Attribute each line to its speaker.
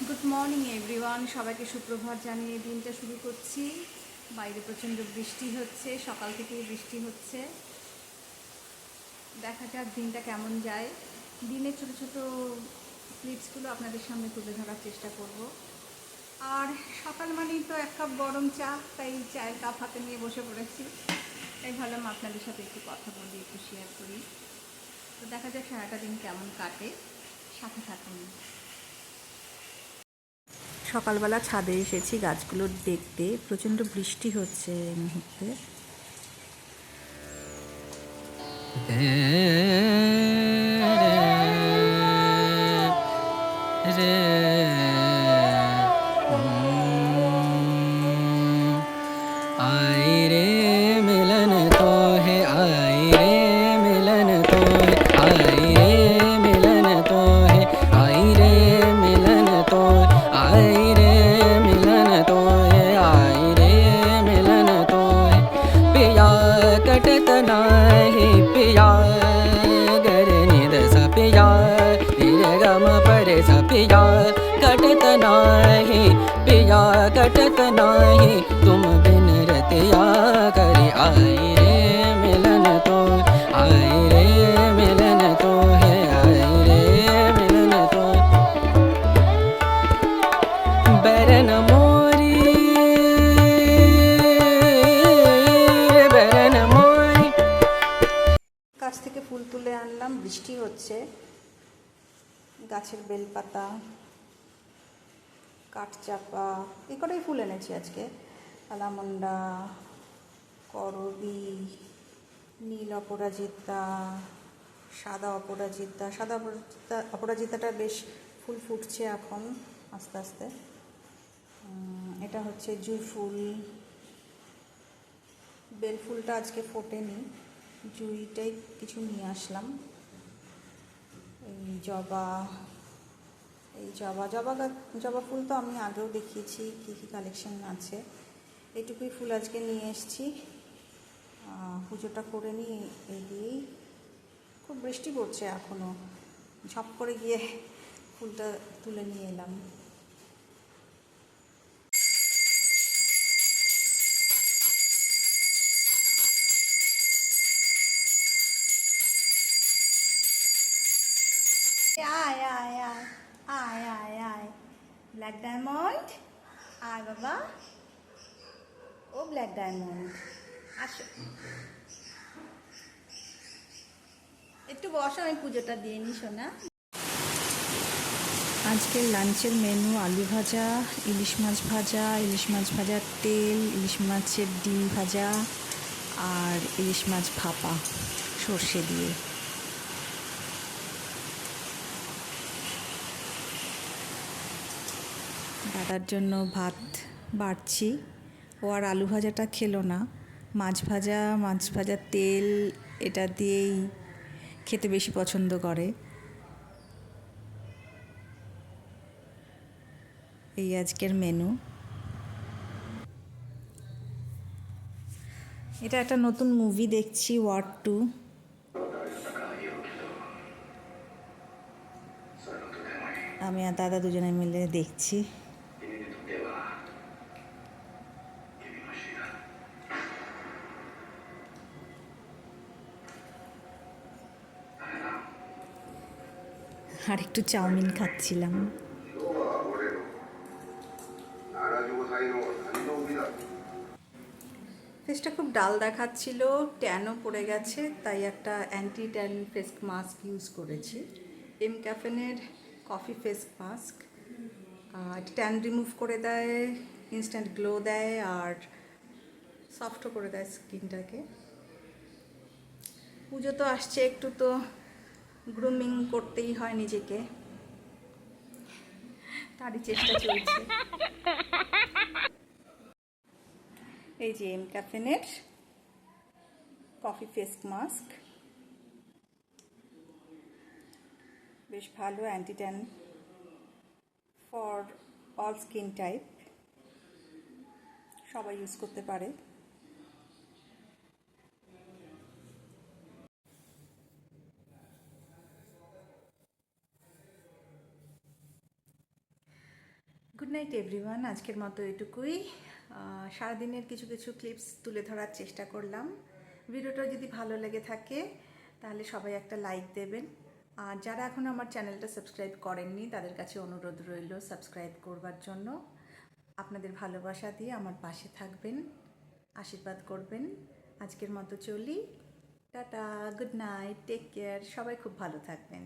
Speaker 1: Good morning everyone সবাইকে সুপ্রভাত জানিয়ে দিনটা শুরু করছি। বাইরে প্রচণ্ড বৃষ্টি হচ্ছে, সকাল থেকেই বৃষ্টি হচ্ছে। দেখা যাক দিনটা কেমন যায়। দিনের ছোটো ছোটো ক্লিপসগুলো আপনাদের সামনে তুলে ধরার চেষ্টা করব। আর সকাল মানেই তো এক কাপ গরম চা, তাই চায়ের কাপ হাতে নিয়ে বসে পড়েছি। তাই ভাবলাম আপনাদের সাথে একটু কথা বলি, একটু শেয়ার করি। তো দেখা যাক সারাটা দিন কেমন কাটে। সাথে থাকুন। সকালবেলা ছাদে এসেছি গাছগুলো দেখতে। প্রচণ্ড বৃষ্টি হচ্ছে এই মুহূর্তে।
Speaker 2: আয় রে। पिया कटत नाही पिया कटत नाही तुम बिन रतिया करी आई रे मिलन तो आई रे मिलन तो है आई रे मिलन तो बरन मोरी बरन मोरी
Speaker 1: গাছ থেকে ফুল তুলে আনলাম বৃষ্টি হচ্ছে গাছের বেলপাতা, কাঠচাপা এই কটাই ফুল এনেছি আজকে। আলামন্ডা, করবি, নীল অপরাজিতা, সাদা অপরাজিতা সাদা অপরাজিতা, অপরাজিতাটা বেশ ফুল ফুটছে এখন, আস্তে আস্তে। এটা হচ্ছে জুই ফুল। বেল ফুলটা আজকে ফোটেনি, জুইটাই কিছু নিয়ে আসলাম। জবা, এই জবা জবা জবা ফুল তো আমি আগেও দেখিয়েছি কী কী কালেকশন আছে। এইটুকুই ফুল আজকে নিয়ে এসেছি। পুজোটা করে নিই এই খুব বৃষ্টি পড়ছে এখনও ঝপ করে গিয়ে ফুলটা তুলে নিয়ে এলাম। ব্ল্যাক ডায়মন্ড আর বাবা। ও ব্ল্যাক ডায়মন্ড আসো। একটু বসো, আমি পুজোটা দিয়ে নি শোনা আজকের লাঞ্চের মেনু আলু ভাজা, ইলিশ মাছ ভাজা, ইলিশ মাছ ভাজার তেল, ইলিশ মাছের ডিম ভাজা, আর ইলিশ মাছ ভাপা, সর্ষে দিয়ে। দাদার জন্য ভাত বাড়ছি। ও আর আলু ভাজাটা খেলো না। মাছ ভাজা, মাছ ভাজার তেল এটা দিয়েই খেতে বেশি পছন্দ করে। এই আজকের মেনু এটা একটা নতুন মুভি দেখছি ওয়ার্ড টু আমি আর দাদা দুজনে মিলে দেখছি। আর একটু চাউমিন খাচ্ছিলাম। ফেসটা খুব ডাল দেখাচ্ছিল ট্যানও পড়ে গেছে, তাই একটা anti tan face mask use করেছি M ক্যাফেনের coffee face mask tan remove করে দেয় ইনস্ট্যান্ট গ্লো দেয়, আর সফটও করে দেয় স্কিনটাকে পুজো তো আসছে একটু তো। গ্রুমিং করতেই হয় নিজেকে। তারই চেষ্টা চলছে। এই যে এম ক্যাফেনের কফি ফেস মাস্ক বেশ ভালো anti tan for all skin type সবাই ইউজ করতে পারে। গুড নাইট এভরিওয়ান আজকের মতো এটুকুই। সারাদিনের কিছু কিছু ক্লিপস তুলে ধরার চেষ্টা করলাম। ভিডিওটা যদি ভালো লেগে থাকে, তাহলে সবাই একটা লাইক দেবেন। আর যারা এখন আমার চ্যানেলটা সাবস্ক্রাইব করেননি, তাদের কাছে অনুরোধ রইল সাবস্ক্রাইব করবার জন্য। আপনাদের ভালোবাসা দিয়ে আমার পাশে থাকবেন, আশীর্বাদ করবেন। আজকের মতো চলি। Tata good night take care সবাই খুব ভালো থাকবেন।